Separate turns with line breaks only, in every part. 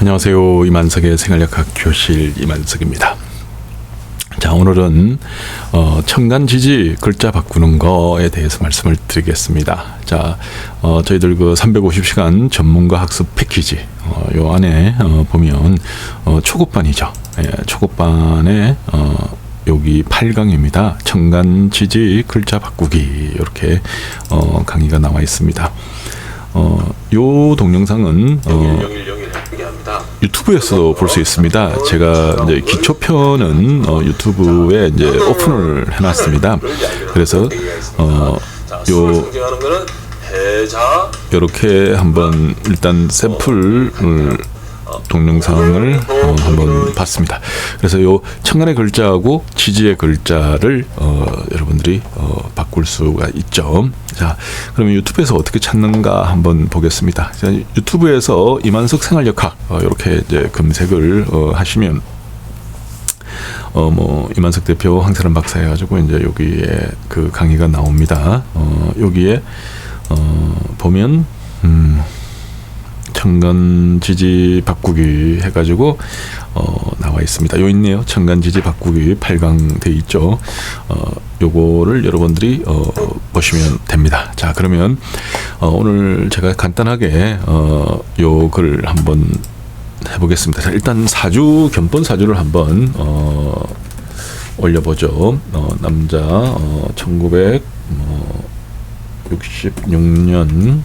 안녕하세요. 이만석의 생활역학 교실 이만석입니다. 자, 오늘은 어, 청간 지지 글자 바꾸는 거에 대해서 말씀을 드리겠습니다. 자, 어, 저희들 그 350시간 전문가 학습 패키지 어, 요 안에 어, 보면 어, 초급반이죠. 예, 초급반에 어, 여기 8강입니다. 청간 지지 글자 바꾸기 이렇게 어, 강의가 나와 있습니다. 어, 요 동영상은 어, 유튜브에서 볼수 있습니다. 제가 이제 기초편은 어, 유튜브에 이제 오픈을 해놨습니다. 그래서 어, 요 이렇게 한번 일단 샘플을 동영상을 어, 한번 봤습니다. 그래서 요 청간의 글자하고 지지의 글자를 어, 여러분들이 어, 바꿀 수가 있죠. 자, 그러면 유튜브에서 어떻게 찾는가 한번 보겠습니다. 자, 유튜브에서 이만석 생활역학 어, 이렇게 이제 검색을 어, 하시면 어 뭐 이만석 대표 황세란 박사 해가지고 이제 여기에 그 강의가 나옵니다. 어 여기에 어 보면 음. 청간 지지 바꾸기 해가지고 어, 나와 있습니다. 요 있네요. 청간 지지 바꾸기 8강 돼 있죠. 어, 요거를 여러분들이 어, 보시면 됩니다. 자 그러면 어, 오늘 제가 간단하게 어, 요 글을 한번 해보겠습니다. 자, 일단 사주 견본 사주를 한번 어, 올려보죠. 어, 남자 어, 1966년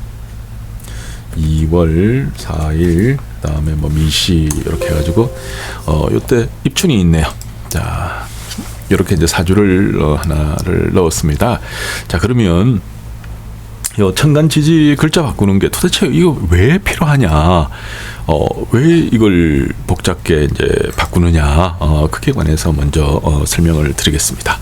2월 4일 그다음에 뭐 미시 이렇게 해가지고 어 요때 입춘이 있네요. 자 이렇게 이제 사주를 어, 하나를 넣었습니다. 자 그러면 요 청간 지지 글자 바꾸는 게 도대체 이거 왜 필요하냐? 어, 왜 이걸 복잡게 이제 바꾸느냐? 어, 크게 관해서 먼저 어, 설명을 드리겠습니다.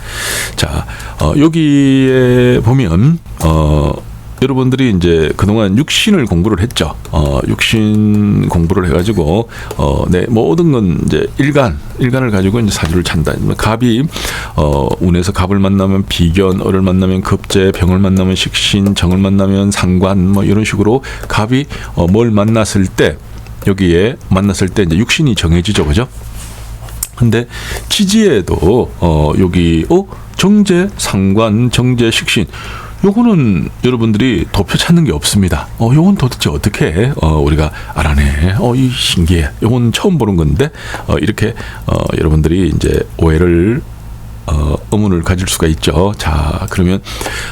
자, 어, 여기에 보면 어, 여러분들이 이제 그동안 육신을 공부를 했죠. 어, 육신 공부를 해가지고, 어, 네, 모든 건 이제 일간, 일간을 가지고 이제 사주를 찬다. 갑이, 어, 운에서 갑을 만나면 비견, 을을 만나면 급제, 병을 만나면 식신, 정을 만나면 상관, 뭐 이런 식으로 갑이, 어, 뭘 만났을 때, 여기에 만났을 때 이제 육신이 정해지죠. 그죠? 근데 지지에도, 어, 여기, 어, 정제, 상관, 정제, 식신, 요거는 여러분들이 도표 찾는 게 없습니다. 어, 요건 도대체 어떻게 어, 우리가 알아내? 어, 이 신기해. 요건 처음 보는 건데 어, 이렇게 어, 여러분들이 이제 오해를 어, 의문을 가질 수가 있죠. 자, 그러면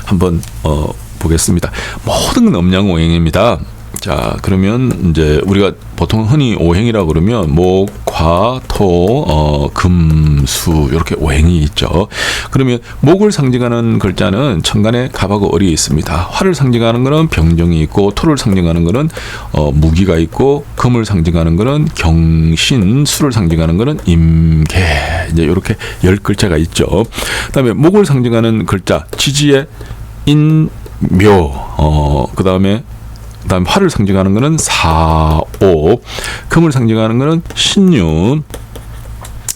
한번 어, 보겠습니다. 모든 건 음양 오행입니다. 자, 그러면 이제 우리가 보통 흔히 오행이라고 그러면 목, 화, 토, 어, 금, 수 이렇게 오행이 있죠. 그러면 목을 상징하는 글자는 천간에 갑하고 을이 있습니다. 화를 상징하는 것은 병정이 있고 토를 상징하는 것은 어, 무기가 있고 금을 상징하는 것은 경신, 수를 상징하는 것은 임계 이제 이렇게 열 글자가 있죠. 그다음에 목을 상징하는 글자 지지의 인묘 어, 그 다음에 그다음 화를 상징하는 것은 사오, 금을 상징하는 것은 신윤,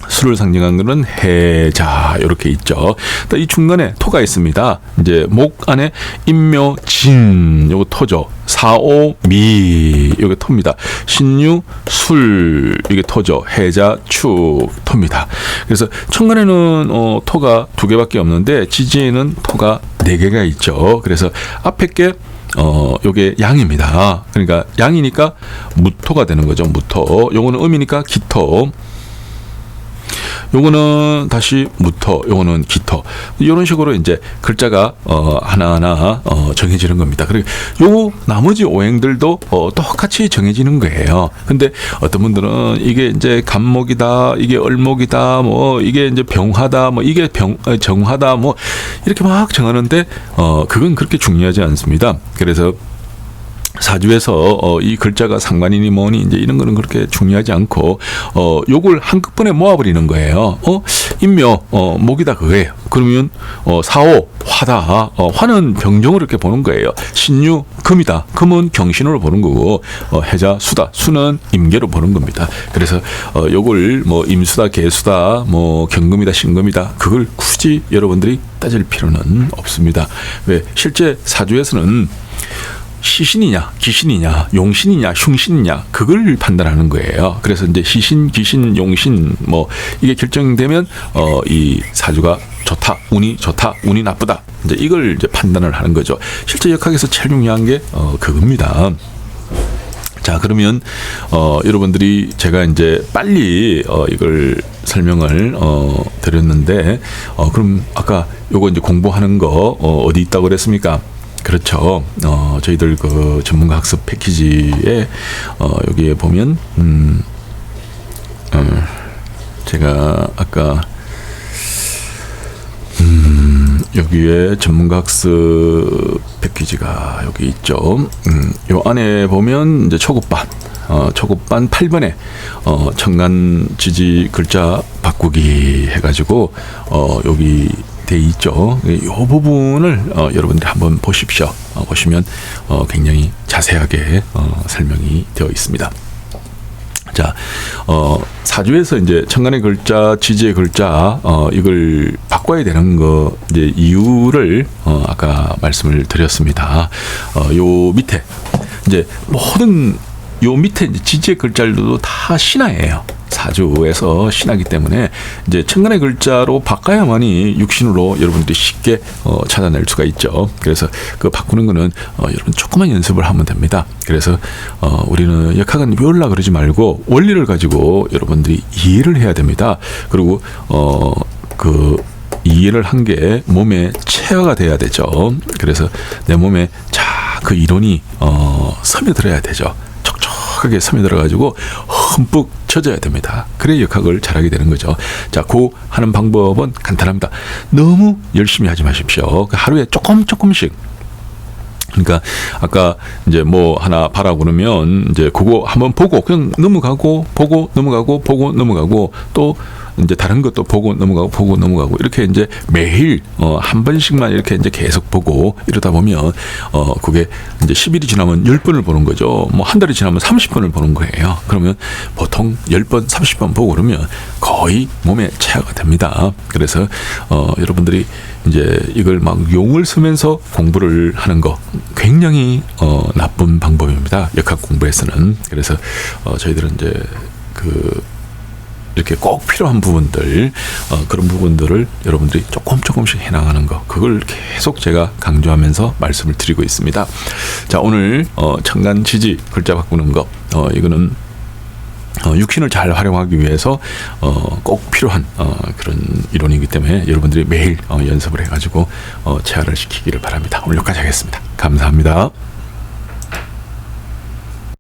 수를 상징하는 것은 해자 이렇게 있죠. 이 중간에 토가 있습니다. 이제 목 안에 인묘 진 요거 토죠. 사오 미 요게 토입니다. 신유 술 이게 토죠. 해자 축 토입니다. 그래서 천간에는 어, 토가 두 개밖에 없는데 지지에는 토가 네 개가 있죠. 그래서 앞에 게 어, 요게 양입니다. 그러니까 양이니까 무토가 되는 거죠. 무토. 요거는 음이니까 기토. 요거는 다시 무터, 요거는 기터. 이런 식으로 이제 글자가 어 하나하나 어 정해지는 겁니다. 그리고 요 나머지 오행들도 어 똑같이 정해지는 거예요. 근데 어떤 분들은 이게 이제 간목이다, 이게 얼목이다, 뭐 이게 이제 병하다, 뭐 이게 병 어, 정하다, 뭐 이렇게 막 정하는데 어 그건 그렇게 중요하지 않습니다. 그래서 사주에서 어, 이 글자가 상관이니 뭐니 이제 이런 거는 그렇게 중요하지 않고 어 요걸 한꺼번에 모아버리는 거예요. 어 인묘 어 목이다 그거예요. 그러면 어 사오 화다 어 화는 병정으로 이렇게 보는 거예요. 신유 금이다. 금은 경신으로 보는 거고 어 해자 수다 수는 임계로 보는 겁니다. 그래서 어 요걸 뭐 임수다 개수다 뭐 경금이다 신금이다 그걸 굳이 여러분들이 따질 필요는 없습니다. 왜 실제 사주에서는 시신이냐, 귀신이냐, 용신이냐, 흉신이냐 그걸 판단하는 거예요. 그래서 이제 시신, 귀신, 용신 뭐 이게 결정되면 어 이 사주가 좋다, 운이 좋다, 운이 나쁘다. 이제 이걸 이제 판단을 하는 거죠. 실제 역학에서 제일 중요한 게 어 그겁니다. 자 그러면 어 여러분들이 제가 이제 빨리 어 이걸 설명을 어 드렸는데 어 그럼 아까 요거 이제 공부하는 거 어, 어디 있다고 그랬습니까? 그렇죠. 어 저희들 그 전문가 학습 패키지에 어 여기에 보면 음 어, 제가 아까 여기에 전문가 학습 패키지가 여기 있죠. 음, 요 안에 보면 이제 초급반, 어, 초급반 8번에 어, 청간 지지 글자 바꾸기 해가지고 어, 여기 돼 있죠. 이 부분을 어, 여러분들이 한번 보십시오. 어, 보시면 어, 굉장히 자세하게 어, 설명이 되어 있습니다. 자, 어, 사주에서 이제 천간의 글자, 지지의 글자, 어, 이걸 바꿔야 되는 거, 이제 이유를, 어, 아까 말씀을 드렸습니다. 어, 요 밑에, 이제 모든 요 밑에 지지의 글자들도 다 신화예요. 사주에서 신하기 때문에 이제 천간의 글자로 바꿔야만이 육신으로 여러분들이 쉽게 어, 찾아낼 수가 있죠. 그래서 그 바꾸는 거는 어, 여러분 조금만 연습을 하면 됩니다. 그래서 어, 우리는 역학은 외울라 그러지 말고 원리를 가지고 여러분들이 이해를 해야 됩니다. 그리고 어 그 이해를 한 게 몸에 체화가 돼야 되죠. 그래서 내 몸에 자 그 이론이 어 스며들어야 되죠. 촉촉하게 스며들어가지고 흠뻑 쳐져야 됩니다. 그래 역학을 잘하게 되는 거죠. 자, 그 하는 방법은 간단합니다. 너무 열심히 하지 마십시오. 그 하루에 조금 조금씩 그러니까 아까 이제 뭐 하나 봐라 그러면 이제 그거 한번 보고 그냥 넘어가고 보고 넘어가고 보고 넘어가고 또 이제 다른 것도 보고 넘어가고 보고 넘어가고 이렇게 이제 매일 어 한 번씩만 이렇게 이제 계속 보고 이러다 보면 어 그게 이제 10일이 지나면 10번을 보는 거죠. 뭐 한 달이 지나면 30번을 보는 거예요. 그러면 보통 10번, 30번 보고 그러면 거의 몸에 체화가 됩니다. 그래서 어 여러분들이 이제 이걸 막 용을 쓰면서 공부를 하는 거 굉장히 어 나쁜 방법입니다. 역학 공부에서는. 그래서 어 저희들은 이제 그 이렇게 꼭 필요한 부분들 어, 그런 부분들을 여러분들이 조금 조금씩 해나가는 거 그걸 계속 제가 강조하면서 말씀을 드리고 있습니다. 자 오늘 어, 청간 지지 글자 바꾸는 거 어, 이거는 어, 육신을 잘 활용하기 위해서 어, 꼭 필요한 어, 그런 이론이기 때문에 여러분들이 매일 어, 연습을 해가지고 어, 체화를 시키기를 바랍니다. 오늘 여기까지 하겠습니다. 감사합니다.